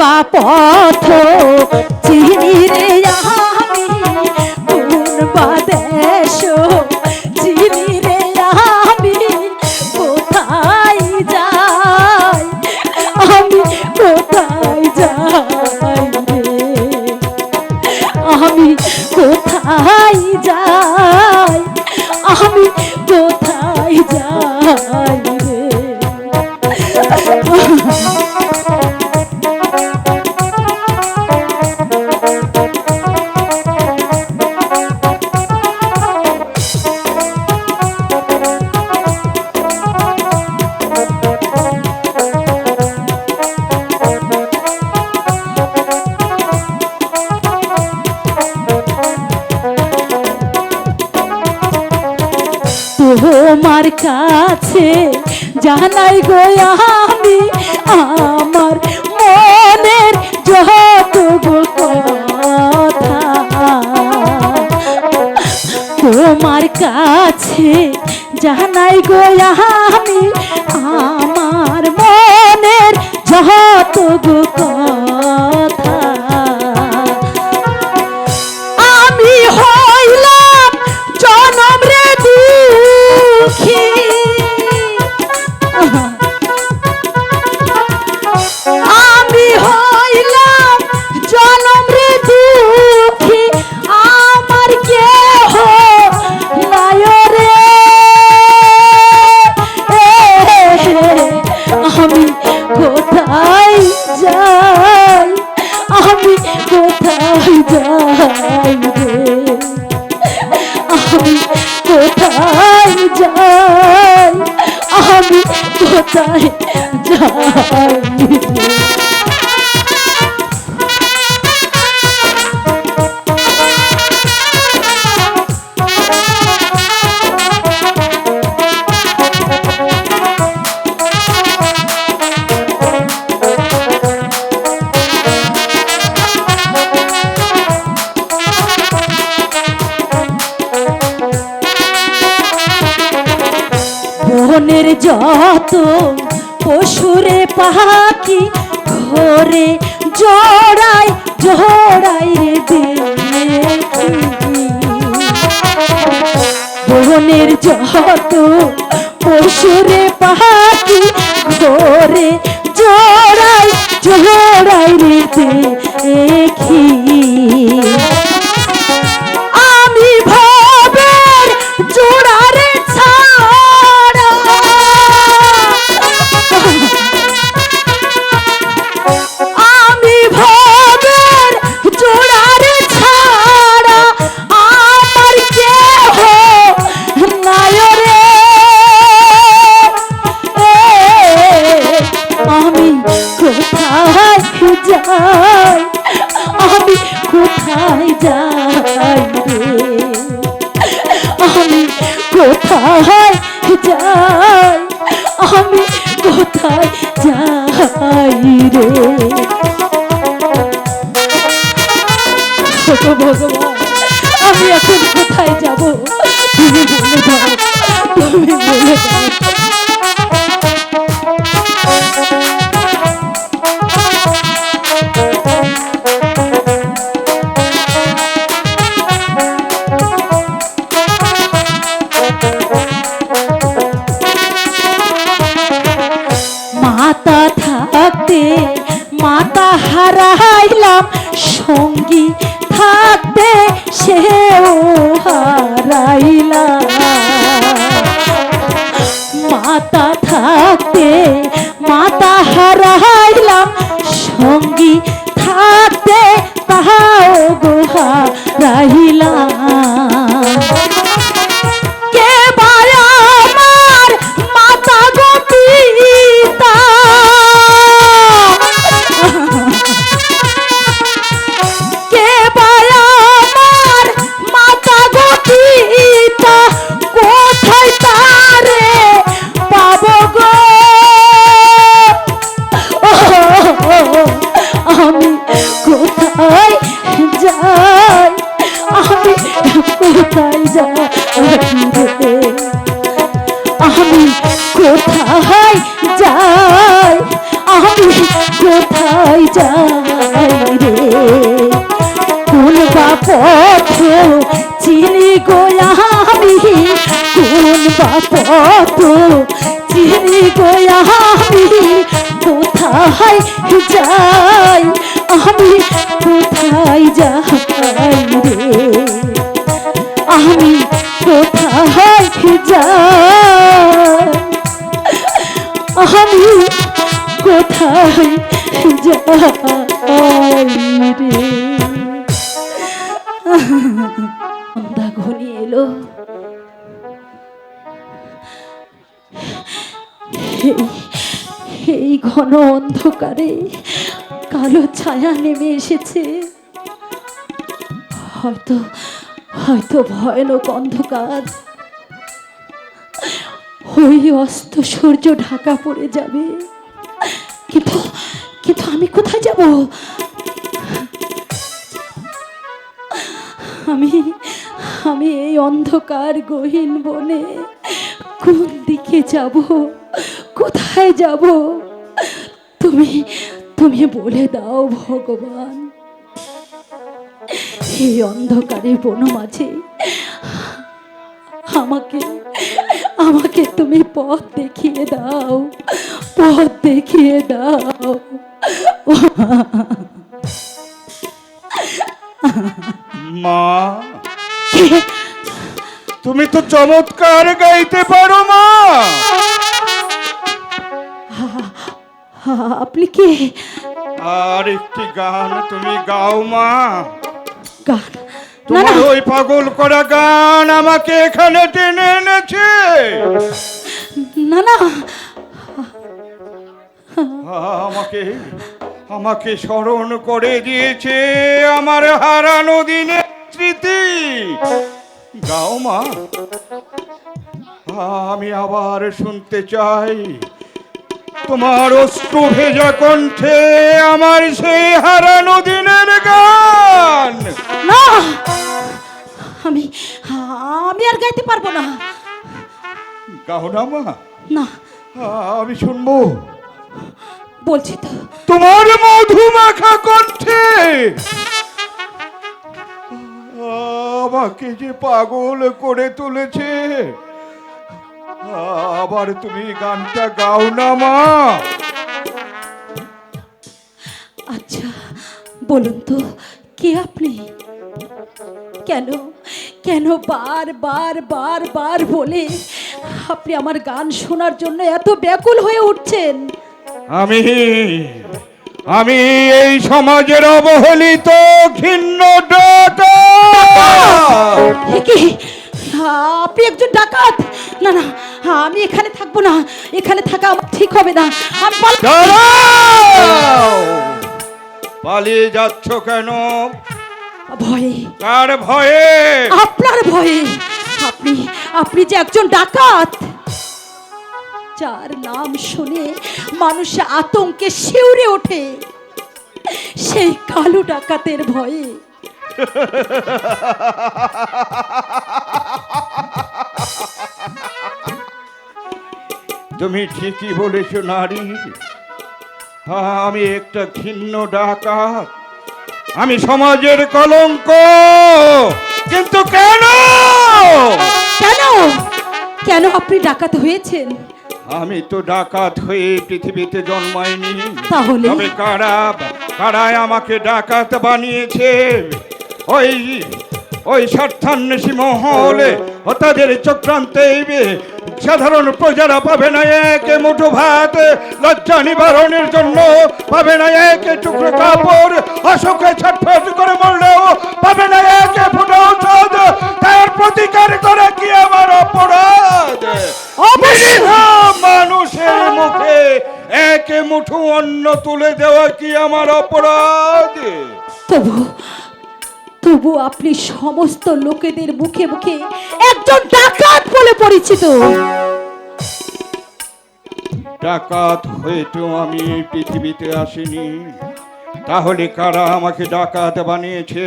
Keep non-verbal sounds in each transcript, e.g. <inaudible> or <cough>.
বা পথ? চিনি রে আমি কোন বা দেশ? চিনি রে আমি কোথায় যাই আমি কোথায় যাই আমি কোথায় যাই? আমি কোথায় যাই? জানাই গো আমি আমার মনের যত তোমার কাছে জানাই গো আমি আমার মনের যত কথা কোথায় বনের যত পশুরে পাখি ঘরে জড়াই জড়াই রে বনের যত পশুরে পাখি ঘরে ভগবান আমি এখন কোথায় যাব? তুমি বলে দাও। তুমি বলে দাও। মাতা হারাইলাম সঙ্গী মাতা থাকতে যাই আমি কোথায় যাই রে? সন্ধ্যা ঘনিয়ে এলো এই ঘন অন্ধকারে কালো ছায়া নেমে এসেছে। হয়তো হয়তো ভয়ানক অন্ধকার। ওই অস্ত সূর্য ঢাকা পড়ে যাবে। কিন্তু কিন্তু আমি কোথায় যাব? আমি আমি এই অন্ধকার গহীন বনে কোন দিকে যাব? কোথায় যাব? তুমি তুমি বলে দাও ভগবান। এই অন্ধকারে বন মাঝে আমাকে আমাকে তুমি পথ দেখিয়ে দাও পথ দেখিয়ে দাও। মা তুমি তো চমৎকার গাইতে পারো মা। আপনি কে? আর একটি গান তুমি গাও মা। গান? তোমার ওই পাগল করা গান আমাকে এখানে টেনে এনেছে। না না। আমাকে আমাকে স্মরণ করে দিয়েছে আমার হারানো দিনের স্মৃতি। গাও মা। আমি আবার শুনতে চাই। তোমার অশ্রু ভেজা কণ্ঠে আমার সেই হারানো দিনের গান। না আমি আমি আর গাইতে পারব না। গাও না মা। না। আমি শুনব। বলছি তো। তোমার মধুমাখা কণ্ঠে আমাকে যে পাগল করে তুলেছে আবার তুমি গানটা গাও না মা। আচ্ছা বলুন তো কে আপনি? কেন কেন বার বার বার বার বলে আপনি আমার গান শোনার জন্য এত ব্যাকুল হয়ে উঠছেন? আমি আমি এই সমাজের অবহেলিত ঘিন্ন ডাকা এ কি? আপনি একজন ডাকাত? না না আমি এখানে থাকব না। এখানে থাকা আমার ঠিক হবে না। আমি পালিয়ে যাচ্ছ কেন? ভয়ে। কার ভয়ে? আপনার ভয়ে। আপনি আপনি যে একজন ডাকাত যার নাম শুনে মানুষ আতঙ্কে শিউরে ওঠে সেই কালো ডাকাতের ভয়ে। <laughs> তুমি ঠিকই বলেছ নারী। হ্যাঁ, আমি একটা ঘিন্ন ডাকাত। আমি সমাজের কলঙ্ক। কিন্তু কেন? কেন? কেন আপনি ডাকাত হয়েছেন? আমি তো ডাকাত হয়ে পৃথিবীতে জন্মাইনি। তাহলে? তবে কারা কারায় আমাকে ডাকাত বানিয়েছে? ওই ওই স্বার্থান্বেষী মহলে ও তাদের চক্রান্তে সাধারণ প্রজারা পাবে না এক মুঠো ভাত, লজ্জা নিবারণের জন্য পাবে না এক টুকরো কাপড়, অসুখে ছটফট করে মরলেও পাবে না এক ফুটো ঔষধ, তার প্রতিকার করে কি আমার অপরাধ। মানুষের মুখে এক মুঠো অন্ন তুলে দেওয়া কি আমার অপরাধ তবু তবু আপনি সমস্ত লোকেদের মুখে মুখে একজন ডাকাত বলে পরিচিত। ডাকাত হয়ে তো আমি পৃথিবীতে আসিনি। তাহলে কারা আমাকে ডাকাত বানিয়েছে?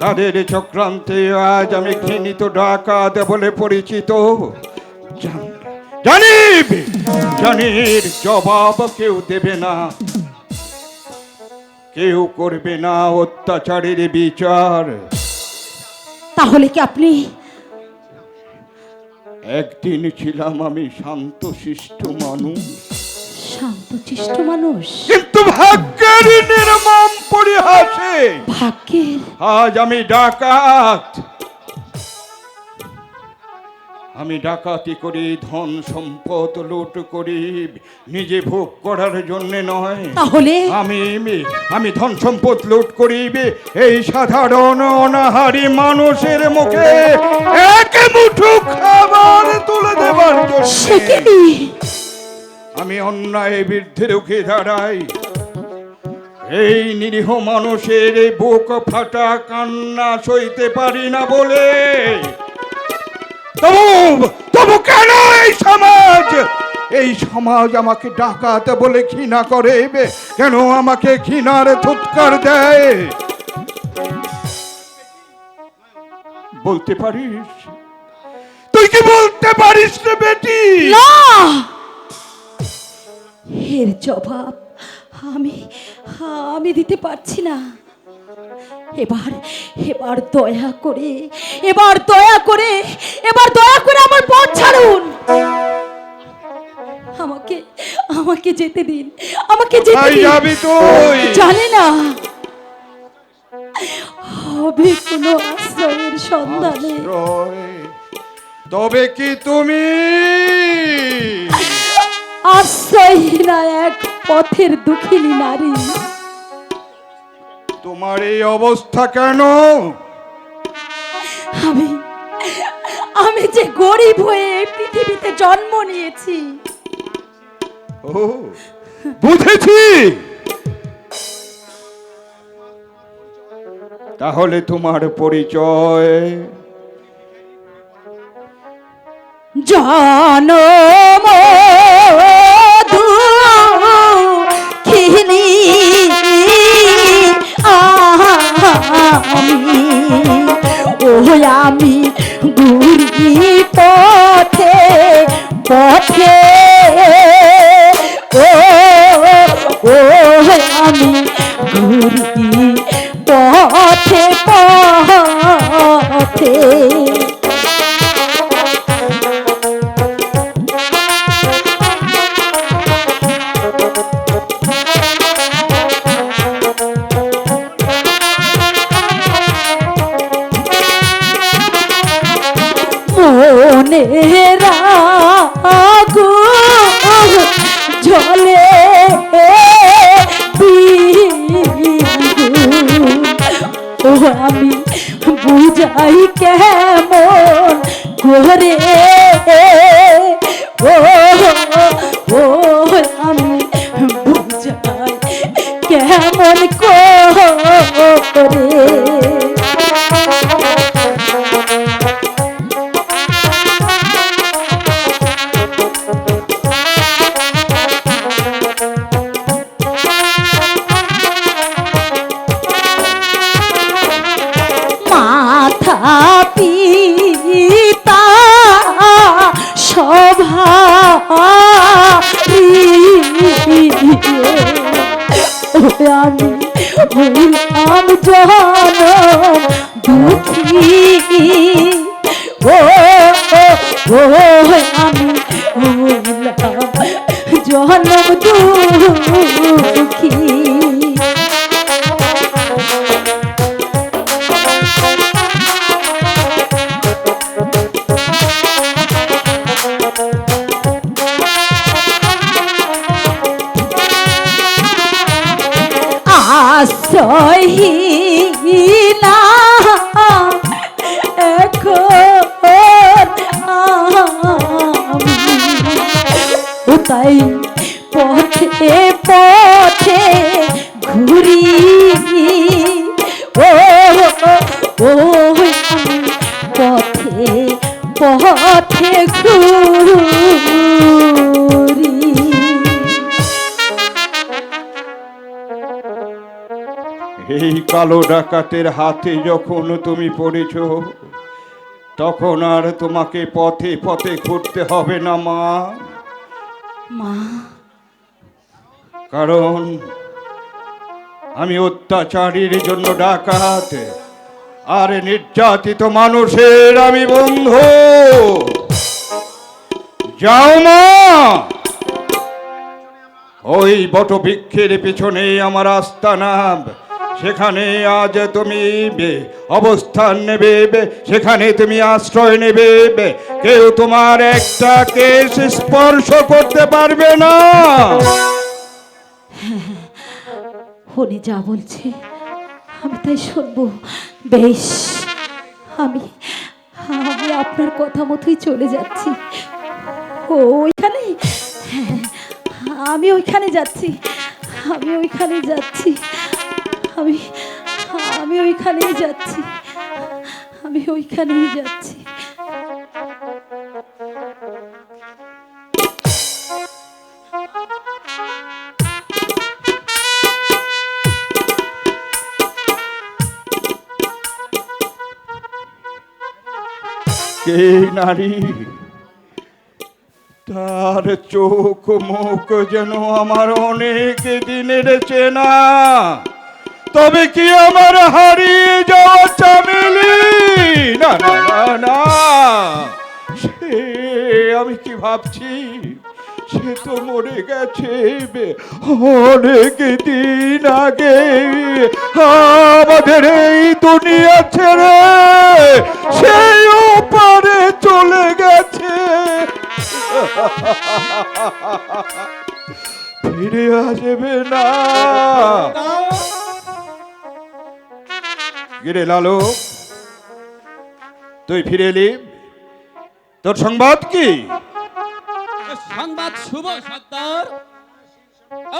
তাদের চক্রান্তে আজ আমি ঘৃণিত ডাকাত বলে পরিচিত। জানি জানির জবাব কেউ দেবে না। কেউ করবে না অত্যাচারের বিচার। তাহলে কি আপনি একদিন ছিলাম আমি শান্তশিষ্ট মানুষ। শান্তচিষ্ট মানুষ? কিন্তু ভাগ্যের নির্মম পরিহাসে ভাগ্যের? আজ আমি ডাকাত। আমি ডাকাতি করি ধন সম্পদ লুট করি নিজে ভোগ করার জন্য নয়। তাহলে? আমি আমি- ধন সম্পদ লুট করিবে এই সাধারণ অনাহারি মানুষের মুখে এক মুঠো খাবার তুলে দেবার জন্য। আমি অন্যায় বিরুদ্ধে রুখে দাঁড়াই। এই নিরীহ মানুষের বুক ফাটা কান্না সইতে পারি না বলে তবু তবু কেন এই সমাজ? এই সমাজ আমাকে ডাকাত বলে ঘৃণা করে, কেন আমাকে ঘৃণার থুৎকার দেয়? বলতে পারিস? তুই কি বলতে পারিস রে বেটি? না! এর জবাব আমি আমি দিতে পারছি না। এবার এবার দয়া করে এবার দয়া করে এবার দয়া করে আমার পথ ছাড়ুন। আমাকে আমাকে যেতে দিন আমাকে যেতে দিন। যাবি তুই? জানি না। হবে কোনো আশ্রয়ের সন্ধানে। তবে কি তুমি? আশ্রয়হীনা এক পথের দুঃখিনী নারী। তোমার এই অবস্থা কেন? আমি আমি যে গরিব হয়ে এই পৃথিবীতে জন্ম নিয়েছি। ও বুঝেছি। তাহলে তোমার পরিচয়? জনম কেমন করে? ও কালো ডাকাতের হাতে যখন তুমি পড়েছ তখন আর তোমাকে পথে পথে ঘুরতে হবে না মা। মা। কারণ আমি অত্যাচারীর জন্য ডাকাত আর নির্যাতিত মানুষের আমি বন্ধু। যাও মা। ওই বটবৃক্ষের পিছনে আমার আস্তানা সেখানে আজ তুমি অবস্থান নেবে সেখানে তুমি আশ্রয় নেবে কেউ তোমার একটা কেস স্পর্শ করতে পারবে না। উনি যা বলছে, আমি তাই শুনব। বেশ, আমি আমি আপনার কথা মতোই চলে যাচ্ছি। ওইখানে? হ্যাঁ আমি ওইখানে যাচ্ছি, আমি ওইখানে যাচ্ছি। আমি আমি ওইখানেই যাচ্ছি। আমি ওইখানেই যাচ্ছি। নারী? তার চোখ মুখ যেন আমার অনেক দিনের চেনা। তবে কি আমার হারিয়ে যাওয়া চামেলি? না না সে আমি কি ভাবছি? সে তো মরে গেছে অনেক দিন আগে। আমাদের এই দুনিয়া ছেড়ে সেই ওপারে চলে গেছে। ফিরে আসবে না। গিরে লালু তুই ফিরে এলি? তোর সংবাদ কি? সংবাদ শুভ সত্তর।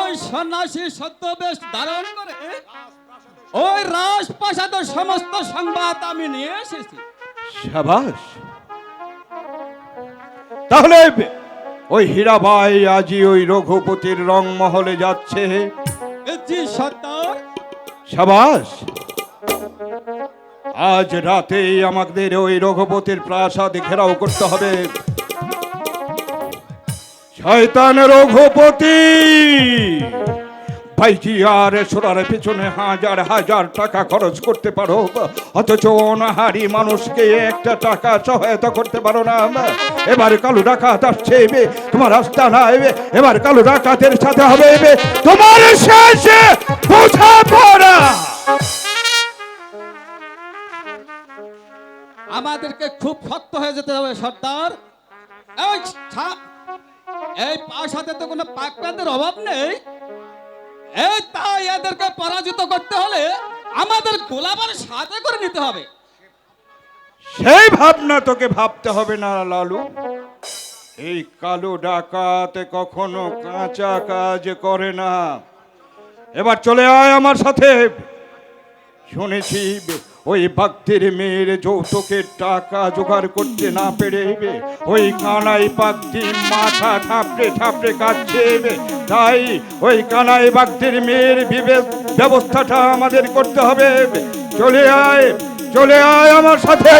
ওই সন্ন্যাসী সত্যবেশ ধারণ করে ওই রাজপ্রাসাদের সমস্ত সংবাদ আমি নিয়ে এসেছি। সাবাস। তাহলে ওই হীরাবাই আজই ওই রঘুপতির রংমহলে যাচ্ছে। জি সাবাস। আজ রাতেই আমাদের ওই রঘুপতির প্রাসাদ ঘেরাও করতে হবে। শয়তান রঘুপতি! ভাইজি আর সোনার পেছনে হাজার হাজার টাকা খরচ করতে পারো অথচ অনাহারি মানুষকে একটা টাকা সহায়তা করতে পারো না। এবার কালু ডাকাত আসছে এবে, তোমার রাস্তা না এবে, এবার কালু ডাকাতের সাথে হবে এবে, তোমার শেষে বোঝা পড়া। আমাদেরকে খুব শক্ত হয়ে যেতে হবে, সর্দার। এই প্রাসাদে তো কোনো পাকপাতের অভাব নেই। এই, তাই এদেরকে পরাজিত করতে হলে আমাদের গোলাবার সাথে করে নিতে হবে। সেই ভাবনা তোকে ভাবতে হবে না, লালু। এই কালো ডাকাতে কখনো কাঁচা কাজ করে না। এবার চলে আয় আমার সাথে। শুনেছি ওই ভক্তির মেয়ের যৌতুকের টাকা জোগাড় করতে না পেরে ওই কানাই ভক্তি মাথা ঠাপড়ে ঠাপড়ে কাটছে তাই ওই কানাই ভক্তির মেয়ের বিবেক ব্যবস্থাটা আমাদের করতে হবে চলে আয় চলে আয় আমার সাথে।